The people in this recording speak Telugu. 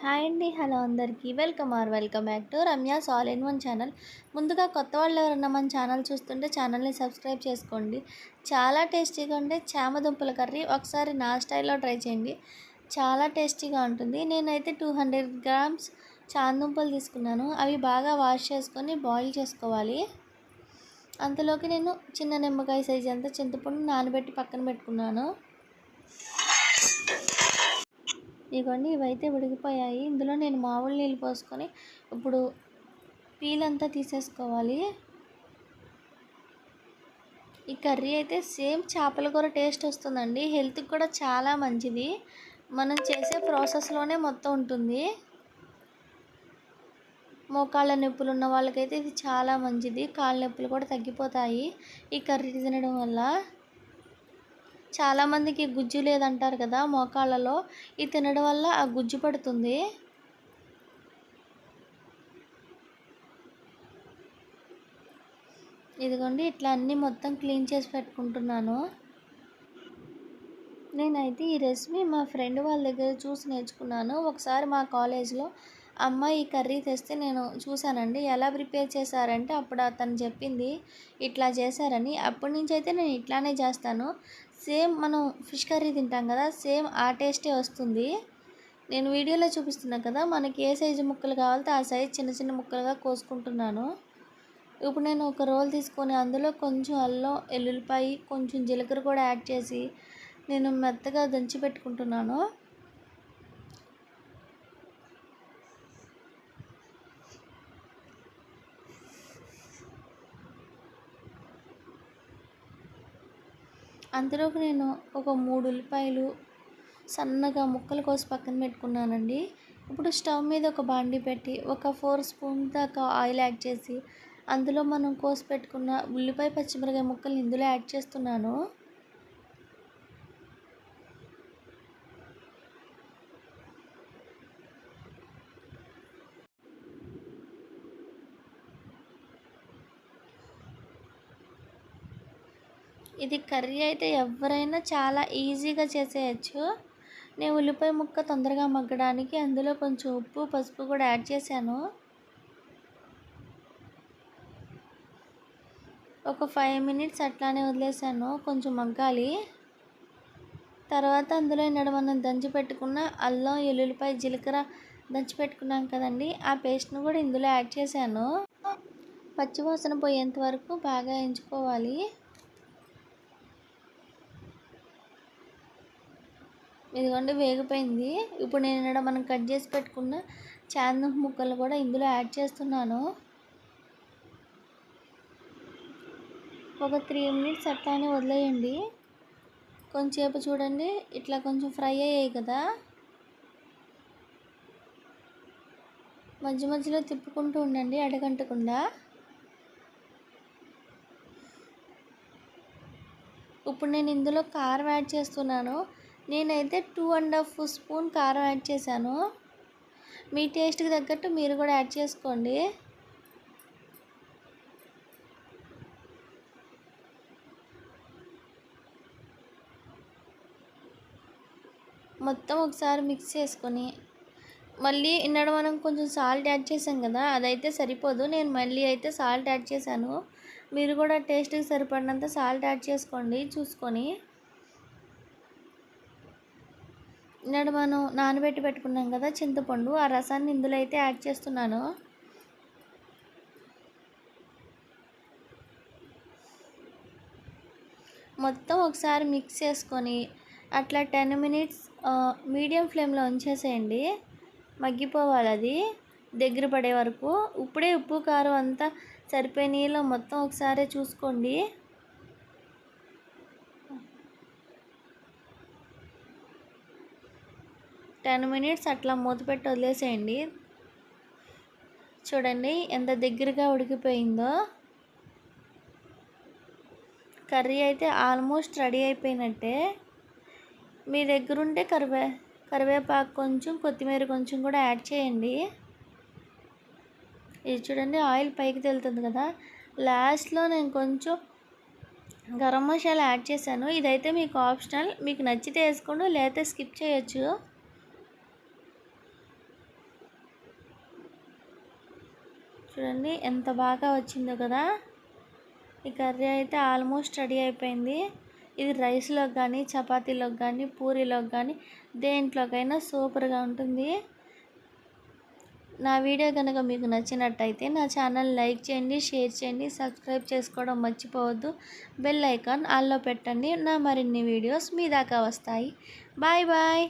హాయ్ అండి హలో అందరికీ. Welcome or welcome back to Ramya's all in one channel. ముందుగా కొత్త వాళ్ళు ఎవరన్నా మన ఛానల్ చూస్తుంటే ఛానల్ని సబ్స్క్రైబ్ చేసుకోండి. చాలా టేస్టీగా ఉండే చామదుంపల కర్రీ ఒకసారి నా స్టైల్లో ట్రై చేయండి. చాలా టేస్టీగా ఉంటుంది. నేనైతే టూ హండ్రెడ్ గ్రామ్స్ చామదుంపలు తీసుకున్నాను. అవి బాగా వాష్ చేసుకొని బాయిల్ చేసుకోవాలి. అంతలోకి నేను చిన్న నిమ్మకాయ సైజ్ అంతా చింతపండు నానబెట్టి పక్కన పెట్టుకున్నాను. ఇదిగోండి ఇవైతే ఉడికిపోయాయి. ఇందులో నేను మామూలు నీళ్ళు పోసుకొని ఇప్పుడు పీల్ అంతా తీసేసుకోవాలి. ఈ కర్రీ అయితే సేమ్ చేపల కూర టేస్ట్ వస్తుందండి. హెల్త్కి కూడా చాలా మంచిది. మనం చేసే ప్రాసెస్లోనే మొత్తం ఉంటుంది. మోకాళ్ళ నొప్పులు ఉన్న వాళ్ళకైతే ఇది చాలా మంచిది. కాళ్ళ నొప్పులు కూడా తగ్గిపోతాయి ఈ కర్రీ తినడం వల్ల. చాలామందికి గుజ్జు లేదంటారు కదా మోకాళ్ళలో. ఇది తినడం వల్ల ఆ గుజ్జు పడుతుంది. ఇదిగోండి ఇట్లా అన్నీ మొత్తం క్లీన్ చేసి పెట్టుకుంటున్నాను. నేనైతే ఈ రెసిపీ మా ఫ్రెండ్ వాళ్ళ దగ్గర చూసి నేర్చుకున్నాను. ఒకసారి మా కాలేజ్లో అమ్మ ఈ కర్రీ తెస్తే నేను చూశానండి. ఎలా ప్రిపేర్ చేశారంటే అప్పుడు అతను చెప్పింది ఇట్లా చేశారని. అప్పటి నుంచి అయితే నేను ఇట్లానే చేస్తాను. సేమ్ మనం ఫిష్ కర్రీ తింటాం కదా సేమ్ ఆ టేస్టే వస్తుంది. నేను వీడియోలో చూపిస్తున్నా కదా మనకి ఏ సైజు ముక్కలు కావాలితే ఆ సైజు చిన్న చిన్న ముక్కలుగా కోసుకుంటున్నాను. ఇప్పుడు నేను ఒక రోల్ తీసుకొని అందులో కొంచెం అల్లం ఎల్లుల్లిపాయ కొంచెం జీలకర్ర కూడా యాడ్ చేసి నేను మెత్తగా దంచి పెట్టుకుంటున్నాను. అందులోకి నేను ఒక మూడు ఉల్లిపాయలు సన్నగా ముక్కలు కోసి పక్కన పెట్టుకున్నానండి. ఇప్పుడు స్టవ్ మీద ఒక బాండి పెట్టి ఒక ఫోర్ స్పూన్ దాకా ఆయిల్ యాడ్ చేసి అందులో మనం కోసి పెట్టుకున్న ఉల్లిపాయ పచ్చిమిరకాయ ముక్కలు ఇందులో యాడ్ చేస్తున్నాను. ఇది కర్రీ అయితే ఎవరైనా చాలా ఈజీగా చేసేయచ్చు. నేను ఉల్లిపాయ ముక్క తొందరగా మగ్గడానికి అందులో కొంచెం ఉప్పు పసుపు కూడా యాడ్ చేశాను. ఒక ఫైవ్ మినిట్స్ అట్లానే వదిలేసాను కొంచెం మగ్గాలి. తర్వాత అందులో నడు మనం దంచి పెట్టుకున్న అల్లం ఎల్లుల్లిపాయ జీలకర్ర దంచి పెట్టుకున్నాం కదండి ఆ పేస్ట్ను కూడా ఇందులో యాడ్ చేశాను. పచ్చివాసన పోయేంత వరకు బాగా ఎంచుకోవాలి. ఇదిగోండి వేగిపోయింది. ఇప్పుడు నేను ఇక్కడ మనం కట్ చేసి పెట్టుకున్న చాందం ముక్కలు కూడా ఇందులో యాడ్ చేస్తున్నాను. ఒక త్రీ మినిట్స్ అట్లానే వదిలేయండి. కొంచెంసేపు చూడండి ఇట్లా కొంచెం ఫ్రై అయ్యాయి కదా. మధ్య మధ్యలో తిప్పుకుంటూ ఉండండి అడగంటకుండా. ఇప్పుడు నేను ఇందులో కారం యాడ్ చేస్తున్నాను. నేనైతే టూ అండ్ హాఫ్ స్పూన్ కారం యాడ్ చేశాను. మీ టేస్ట్కి తగ్గట్టు మీరు కూడా యాడ్ చేసుకోండి. మొత్తం ఒకసారి మిక్స్ చేసుకొని మళ్ళీ ఇన్నడ మనం కొంచెం సాల్ట్ యాడ్ చేసాం కదా అదైతే సరిపోదు. నేను మళ్ళీ అయితే సాల్ట్ యాడ్ చేశాను. మీరు కూడా టేస్ట్కి సరిపడినంత సాల్ట్ యాడ్ చేసుకోండి చూసుకొని. ఇక్కడ మనం నానబెట్టి పెట్టుకున్నాం కదా చింతపండు ఆ రసాన్ని ఇందులో అయితే యాడ్ చేస్తున్నాను. మొత్తం ఒకసారి మిక్స్ చేసుకొని అట్లా టెన్ మినిట్స్ మీడియం ఫ్లేమ్లో ఉంచేసేయండి. మగ్గిపోవాలి అది దగ్గర పడే వరకు. ఇప్పుడే ఉప్పు కారం అంతా సరిపోయి నీళ్ళు మొత్తం ఒకసారి చూసుకోండి. టెన్ మినిట్స్ అట్లా మూత పెట్టి వదిలేసేయండి. చూడండి ఎంత దగ్గరగా ఉడికిపోయిందో. కర్రీ అయితే ఆల్మోస్ట్ రెడీ అయిపోయినట్టే. మీ దగ్గర ఉంటే కరివే కరివేపాకు కొంచెం కొత్తిమీర కొంచెం కూడా యాడ్ చేయండి. ఇది చూడండి ఆయిల్ పైకి తెలుతుంది కదా. లాస్ట్లో నేను కొంచెం గరం మసాలా యాడ్ చేశాను. ఇదైతే మీకు ఆప్షనల్. మీకు నచ్చితే వేసుకోండి లేకపోతే స్కిప్ చేయొచ్చు. చూడండి ఎంత బాగా వచ్చిందో కదా. ఈ కర్రీ అయితే ఆల్మోస్ట్ రెడీ అయిపోయింది. ఇది రైస్లోకి కానీ చపాతీలోకి కానీ పూరీలోకి కానీ దేంట్లోకైనా సూపర్గా ఉంటుంది. నా వీడియో కనుక మీకు నచ్చినట్టయితే నా ఛానల్ లైక్ చేయండి షేర్ చేయండి సబ్స్క్రైబ్ చేసుకోవడం మర్చిపోవద్దు. బెల్ ఐకాన్ ఆల్లో పెట్టండి నా మరిన్ని వీడియోస్ మీ దాకా వస్తాయి. Bye bye!